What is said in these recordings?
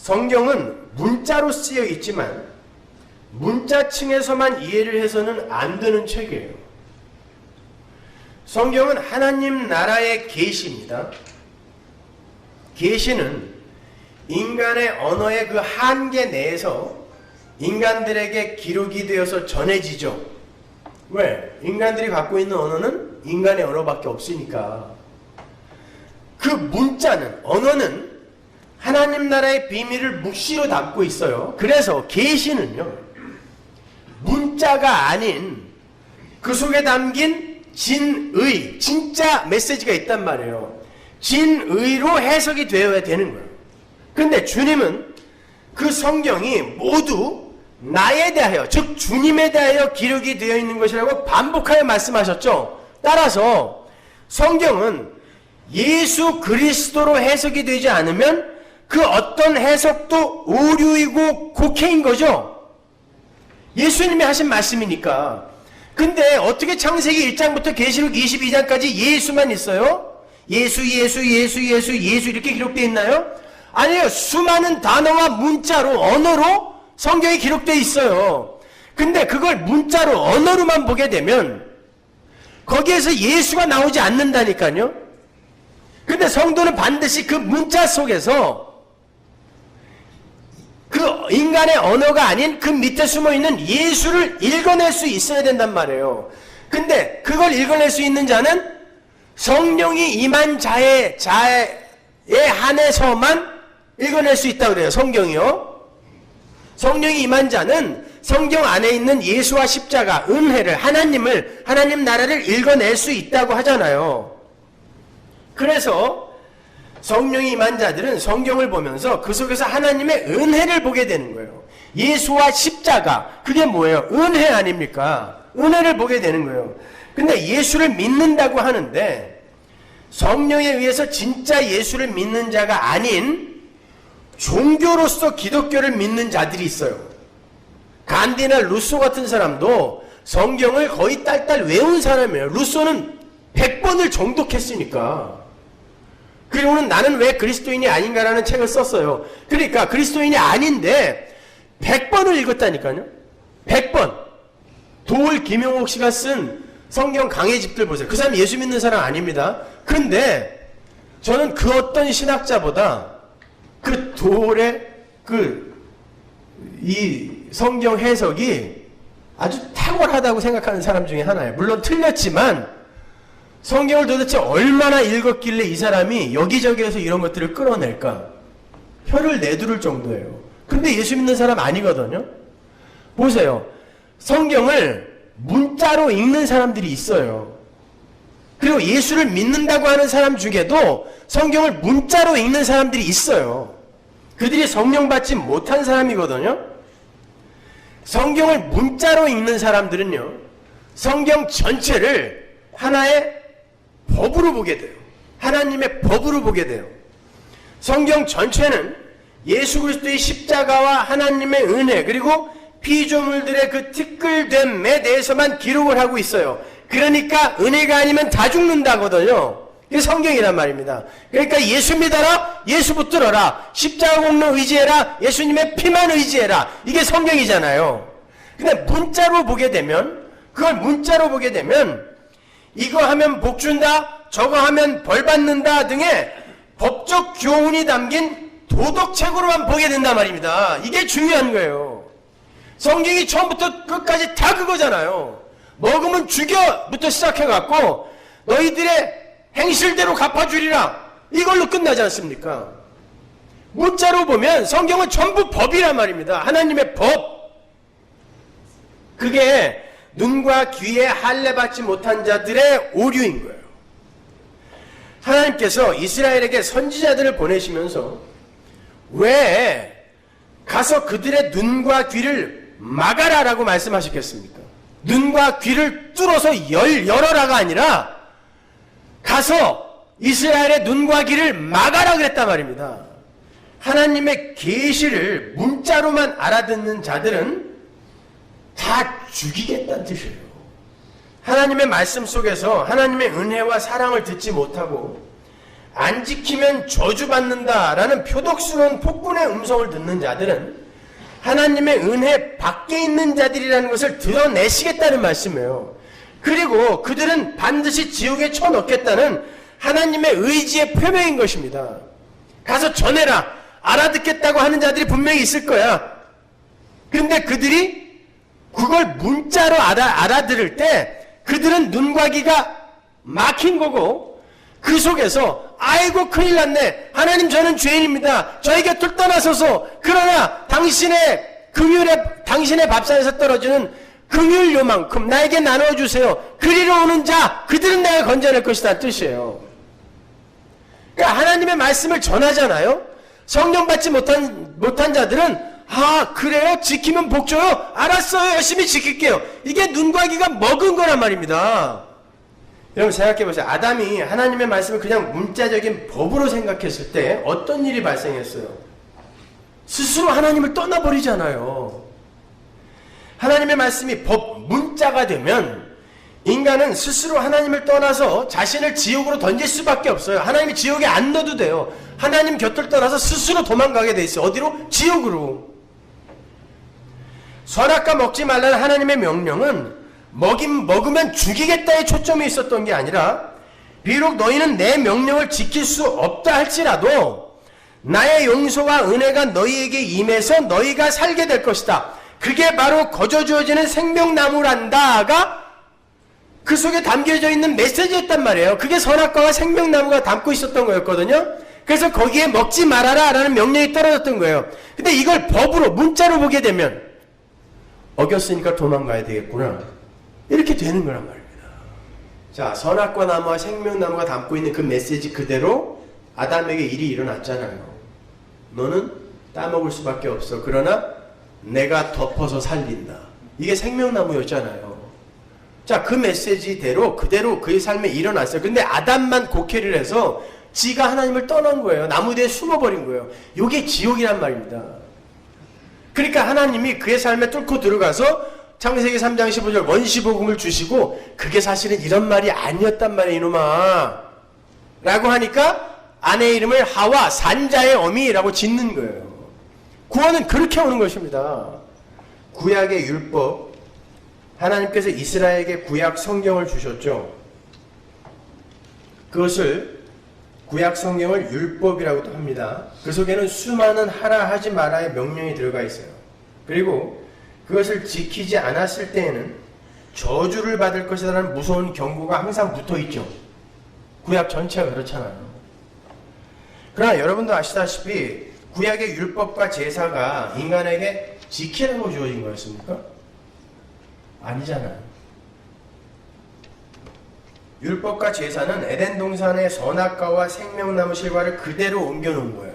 성경은 문자로 쓰여 있지만 문자층에서만 이해를 해서는 안 되는 책이에요. 성경은 하나님 나라의 계시입니다. 계시는 인간의 언어의 그 한계 내에서 인간들에게 기록이 되어서 전해지죠. 왜? 인간들이 갖고 있는 언어는 인간의 언어밖에 없으니까. 그 문자는 언어는 하나님 나라의 비밀을 묵시로 담고 있어요. 그래서 계시는요. 문자가 아닌 그 속에 담긴 진의, 진짜 메시지가 있단 말이에요. 진의로 해석이 되어야 되는 거예요. 근데 주님은 그 성경이 모두 나에 대하여, 즉 주님에 대하여 기록이 되어 있는 것이라고 반복하여 말씀하셨죠. 따라서 성경은 예수 그리스도로 해석이 되지 않으면 그 어떤 해석도 오류이고 곡해인 거죠. 예수님이 하신 말씀이니까. 근데 어떻게 창세기 1장부터 계시록 22장까지 예수만 있어요? 예수, 예수, 예수, 예수, 예수 이렇게 기록되어 있나요? 아니요. 수많은 단어와 문자로, 언어로 성경이 기록되어 있어요. 근데 그걸 문자로, 언어로만 보게 되면 거기에서 예수가 나오지 않는다니까요. 근데 성도는 반드시 그 문자 속에서 그 인간의 언어가 아닌 그 밑에 숨어 있는 예수를 읽어낼 수 있어야 된단 말이에요. 근데 그걸 읽어낼 수 있는 자는 성령이 임한 자의 자에 한해서만 읽어낼 수 있다고 그래요. 성경이요. 성령이 임한 자는 성경 안에 있는 예수와 십자가, 은혜를, 하나님을, 하나님 나라를 읽어낼 수 있다고 하잖아요. 그래서 성령이 임한 자들은 성경을 보면서 그 속에서 하나님의 은혜를 보게 되는 거예요. 예수와 십자가, 그게 뭐예요? 은혜 아닙니까? 은혜를 보게 되는 거예요. 근데 예수를 믿는다고 하는데 성령에 의해서 진짜 예수를 믿는 자가 아닌 종교로서 기독교를 믿는 자들이 있어요. 간디나 루소 같은 사람도 성경을 거의 딸딸 외운 사람이에요. 루소는 100번을 정독했으니까. 그리고는 나는 왜 그리스도인이 아닌가라는 책을 썼어요. 그러니까 그리스도인이 아닌데 100번을 읽었다니까요. 100번. 도울 김용옥 씨가 쓴 성경 강해집들 보세요. 그 사람 예수 믿는 사람 아닙니다. 근데 저는 그 어떤 신학자보다 그 도울의 그 이 성경 해석이 아주 탁월하다고 생각하는 사람 중에 하나예요. 물론 틀렸지만 성경을 도대체 얼마나 읽었길래 이 사람이 여기저기에서 이런 것들을 끌어낼까? 혀를 내두를 정도예요. 근데 예수 믿는 사람 아니거든요? 보세요. 성경을 문자로 읽는 사람들이 있어요. 그리고 예수를 믿는다고 하는 사람 중에도 성경을 문자로 읽는 사람들이 있어요. 그들이 성령 받지 못한 사람이거든요? 성경을 문자로 읽는 사람들은요, 성경 전체를 하나의 법으로 보게 돼요. 하나님의 법으로 보게 돼요. 성경 전체는 예수 그리스도의 십자가와 하나님의 은혜 그리고 피조물들의 그 티끌됨에 대해서만 기록을 하고 있어요. 그러니까 은혜가 아니면 다 죽는다거든요. 이게 성경이란 말입니다. 그러니까 예수 믿어라, 예수 붙들어라, 십자가 공로 의지해라, 예수님의 피만 의지해라. 이게 성경이잖아요. 근데 문자로 보게 되면, 그걸 문자로 보게 되면, 이거 하면 복 준다, 저거 하면 벌 받는다 등의 법적 교훈이 담긴 도덕책으로만 보게 된단 말입니다. 이게 중요한 거예요. 성경이 처음부터 끝까지 다 그거잖아요. 먹으면 죽여부터 시작해갖고 너희들의 행실대로 갚아주리라. 이걸로 끝나지 않습니까? 문자로 보면 성경은 전부 법이란 말입니다. 하나님의 법. 그게 눈과 귀에 할례 받지 못한 자들의 오류인 거예요. 하나님께서 이스라엘에게 선지자들을 보내시면서 왜 가서 그들의 눈과 귀를 막아라라고 말씀하셨겠습니까? 눈과 귀를 뚫어서 열, 열어라가 아니라 가서 이스라엘의 눈과 귀를 막아라 그랬단 말입니다. 하나님의 계시를 문자로만 알아듣는 자들은 다 죽이겠다는 뜻이에요. 하나님의 말씀 속에서 하나님의 은혜와 사랑을 듣지 못하고 안 지키면 저주받는다라는 표독스러운 폭군의 음성을 듣는 자들은 하나님의 은혜 밖에 있는 자들이라는 것을 드러내시겠다는 말씀이에요. 그리고 그들은 반드시 지옥에 쳐넣겠다는 하나님의 의지의 표명인 것입니다. 가서 전해라. 알아듣겠다고 하는 자들이 분명히 있을 거야. 근데 그들이 그걸 문자로 알아, 알아들을 때 그들은 눈과 귀가 막힌 거고 그 속에서 아이고 큰일 났네. 하나님 저는 죄인입니다. 저희 곁을 떠나서서 그러나 당신의 긍휼의 당신의 밥상에서 떨어지는 긍휼 요만큼 나에게 나눠 주세요. 그리로 오는 자 그들은 내가 건져낼 것이다 뜻이에요. 그러니까 하나님의 말씀을 전하잖아요. 성령 받지 못한 못한 자들은 아 그래요 지키면 복 줘요. 알았어요 열심히 지킬게요. 이게 눈과 귀가 먹은 거란 말입니다. 여러분 생각해 보세요. 아담이 하나님의 말씀을 그냥 문자적인 법으로 생각했을 때 어떤 일이 발생했어요? 스스로 하나님을 떠나버리잖아요. 하나님의 말씀이 법, 문자가 되면 인간은 스스로 하나님을 떠나서 자신을 지옥으로 던질 수밖에 없어요. 하나님이 지옥에 안 넣어도 돼요. 하나님 곁을 떠나서 스스로 도망가게 돼 있어요. 어디로? 지옥으로. 선악과 먹지 말라는 하나님의 명령은 먹임, 먹으면 죽이겠다의 초점이 있었던 게 아니라 비록 너희는 내 명령을 지킬 수 없다 할지라도 나의 용서와 은혜가 너희에게 임해서 너희가 살게 될 것이다. 그게 바로 거저 주어지는 생명나무란다가 그 속에 담겨져 있는 메시지였단 말이에요. 그게 선악과와 생명나무가 담고 있었던 거였거든요. 그래서 거기에 먹지 말아라 라는 명령이 떨어졌던 거예요. 근데 이걸 법으로, 문자로 보게 되면 어겼으니까 도망가야 되겠구나. 이렇게 되는 거란 말입니다. 자, 선악과 나무와 생명나무가 담고 있는 그 메시지 그대로 아담에게 일이 일어났잖아요. 너는 따먹을 수밖에 없어. 그러나 내가 덮어서 살린다. 이게 생명나무였잖아요. 자, 그 메시지대로 그대로 그의 삶에 일어났어요. 근데 아담만 곡해를 해서 지가 하나님을 떠난 거예요. 나무 뒤에 숨어버린 거예요. 이게 지옥이란 말입니다. 그러니까 하나님이 그의 삶에 뚫고 들어가서 창세기 3장 15절 원시복음을 주시고 그게 사실은 이런 말이 아니었단 말이야 이놈아 라고 하니까 아내 이름을 하와 산자의 어미라고 짓는 거예요. 구원은 그렇게 오는 것입니다. 구약의 율법 하나님께서 이스라엘에게 구약 성경을 주셨죠. 그것을 구약 성경을 율법이라고도 합니다. 그 속에는 수많은 하라 하지 말아의 명령이 들어가 있어요. 그리고 그것을 지키지 않았을 때에는 저주를 받을 것이라는 무서운 경고가 항상 붙어 있죠. 구약 전체가 그렇잖아요. 그러나 여러분도 아시다시피 구약의 율법과 제사가 인간에게 지키라고 주어진 거였습니까? 아니잖아요. 율법과 제사는 에덴 동산의 선악과와 생명나무 실과를 그대로 옮겨놓은 거예요.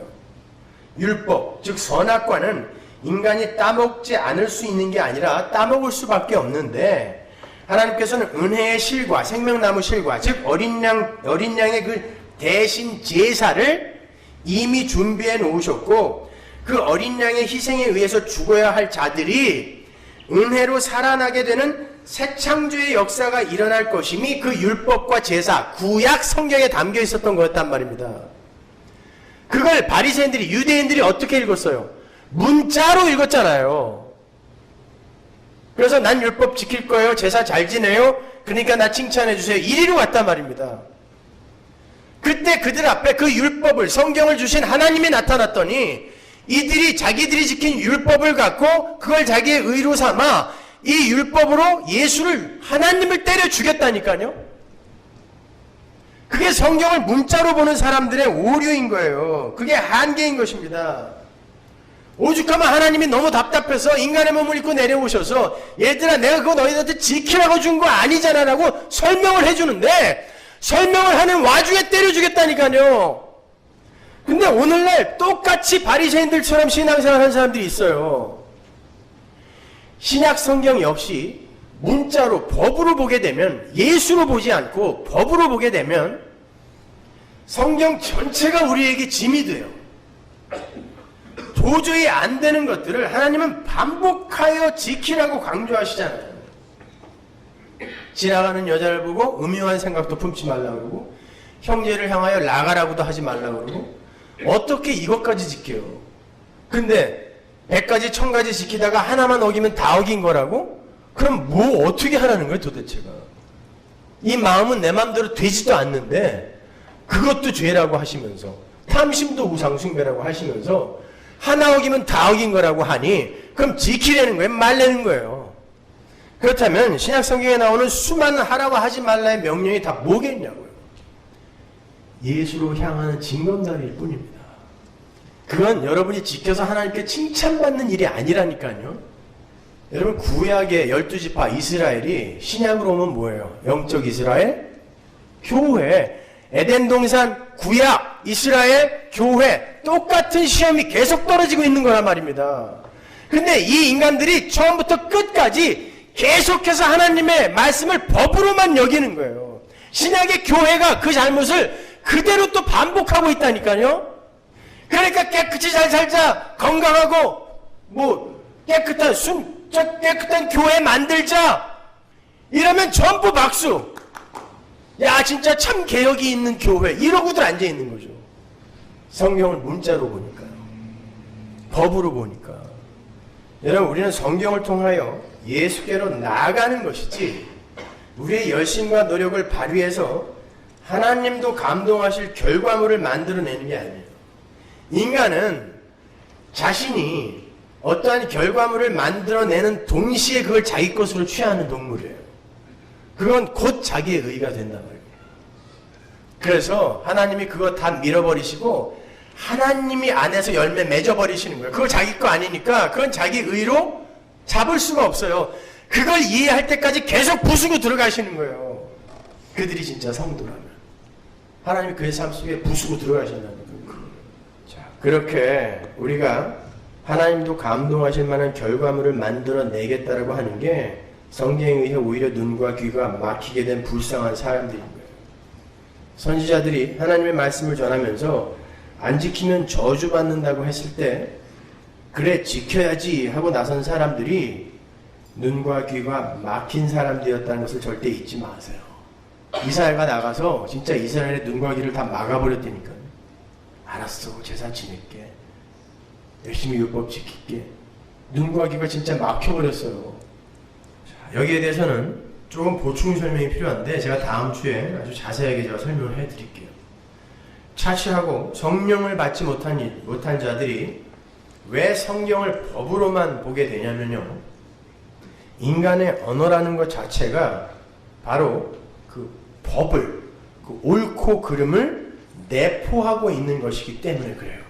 율법, 즉 선악과는 인간이 따먹지 않을 수 있는 게 아니라 따먹을 수밖에 없는데 하나님께서는 은혜의 실과 생명나무 실과 즉 어린 양 어린 양의 그 대신 제사를 이미 준비해 놓으셨고 그 어린 양의 희생에 의해서 죽어야 할 자들이 은혜로 살아나게 되는 새 창조의 역사가 일어날 것임이 그 율법과 제사, 구약 성경에 담겨 있었던 거였단 말입니다. 그걸 바리새인들이 유대인들이 어떻게 읽었어요? 문자로 읽었잖아요. 그래서 난 율법 지킬 거예요. 제사 잘 지내요. 그러니까 나 칭찬해 주세요. 이리로 왔단 말입니다. 그때 그들 앞에 그 율법을 성경을 주신 하나님이 나타났더니 이들이 자기들이 지킨 율법을 갖고 그걸 자기의 의로 삼아 이 율법으로 예수를 하나님을 때려 죽였다니까요. 그게 성경을 문자로 보는 사람들의 오류인 거예요. 그게 한계인 것입니다. 오죽하면 하나님이 너무 답답해서 인간의 몸을 입고 내려오셔서 얘들아 내가 그거 너희들한테 지키라고 준 거 아니잖아 라고 설명을 해주는데 설명을 하는 와중에 때려 죽였다니까요. 근데 오늘날 똑같이 바리새인들처럼 신앙생활 하는 사람들이 있어요. 신약 성경 역시 문자로 법으로 보게 되면 예수로 보지 않고 법으로 보게 되면 성경 전체가 우리에게 짐이 돼요. 도저히 안 되는 것들을 하나님은 반복하여 지키라고 강조하시잖아요. 지나가는 여자를 보고 음흉한 생각도 품지 말라고 그러고 형제를 향하여 나가라고도 하지 말라고 그러고 어떻게 이것까지 지켜요? 근데 100가지 1000가지 지키다가 하나만 어기면 다 어긴 거라고? 그럼 뭐 어떻게 하라는 거예요 도대체가? 이 마음은 내 마음대로 되지도 않는데 그것도 죄라고 하시면서 탐심도 우상숭배라고 하시면서 하나 어기면 다 어긴 거라고 하니 그럼 지키려는 거예요? 말려는 거예요? 그렇다면 신약 성경에 나오는 수많은 하라고 하지 말라의 명령이 다 뭐겠냐고요? 예수로 향하는 징검다리일 뿐입니다. 그건 여러분이 지켜서 하나님께 칭찬받는 일이 아니라니까요. 여러분 구약의 열두 지파 이스라엘이 신약으로 오면 뭐예요? 영적 이스라엘, 교회, 에덴 동산 구약 이스라엘 교회 똑같은 시험이 계속 떨어지고 있는 거란 말입니다. 근데 이 인간들이 처음부터 끝까지 계속해서 하나님의 말씀을 법으로만 여기는 거예요. 신약의 교회가 그 잘못을 그대로 또 반복하고 있다니까요. 그러니까 깨끗이 잘 살자, 건강하고 뭐 깨끗한 순, 저 깨끗한 교회 만들자. 이러면 전부 박수. 야 진짜 참 개혁이 있는 교회 이러고들 앉아 있는 거죠. 성경을 문자로 보니까요. 법으로 보니까. 여러분 우리는 성경을 통하여 예수께로 나아가는 것이지 우리의 열심과 노력을 발휘해서 하나님도 감동하실 결과물을 만들어내는 게 아니에요. 인간은 자신이 어떠한 결과물을 만들어내는 동시에 그걸 자기 것으로 취하는 동물이에요. 그건 곧 자기의 의가 된단 말이에요. 그래서 하나님이 그거 다 밀어버리시고 하나님이 안에서 열매 맺어버리시는 거예요. 그거 자기 거 아니니까 그건 자기 의로 잡을 수가 없어요. 그걸 이해할 때까지 계속 부수고 들어가시는 거예요. 그들이 진짜 성도라면. 하나님이 그의 삶 속에 부수고 들어가신다는 그렇게 우리가 하나님도 감동하실 만한 결과물을 만들어내겠다라고 하는 게 성경에 의해 오히려 눈과 귀가 막히게 된 불쌍한 사람들인 거예요. 선지자들이 하나님의 말씀을 전하면서 안 지키면 저주받는다고 했을 때 그래 지켜야지 하고 나선 사람들이 눈과 귀가 막힌 사람들이었다는 것을 절대 잊지 마세요. 이스라엘가 나가서 진짜 이스라엘의 눈과 귀를 다 막아버렸다니까요. 알았어 제사 지낼게. 열심히 율법 지킬게. 눈과 귀가 진짜 막혀버렸어요. 자, 여기에 대해서는 조금 보충 설명이 필요한데 제가 다음 주에 아주 자세하게 제가 설명을 해드릴게요. 차치하고 성령을 받지 못한, 일- 못한 자들이 왜 성경을 법으로만 보게 되냐면요. 인간의 언어라는 것 자체가 바로 그 법을, 그 옳고 그름을 내포하고 있는 것이기 때문에 그래요.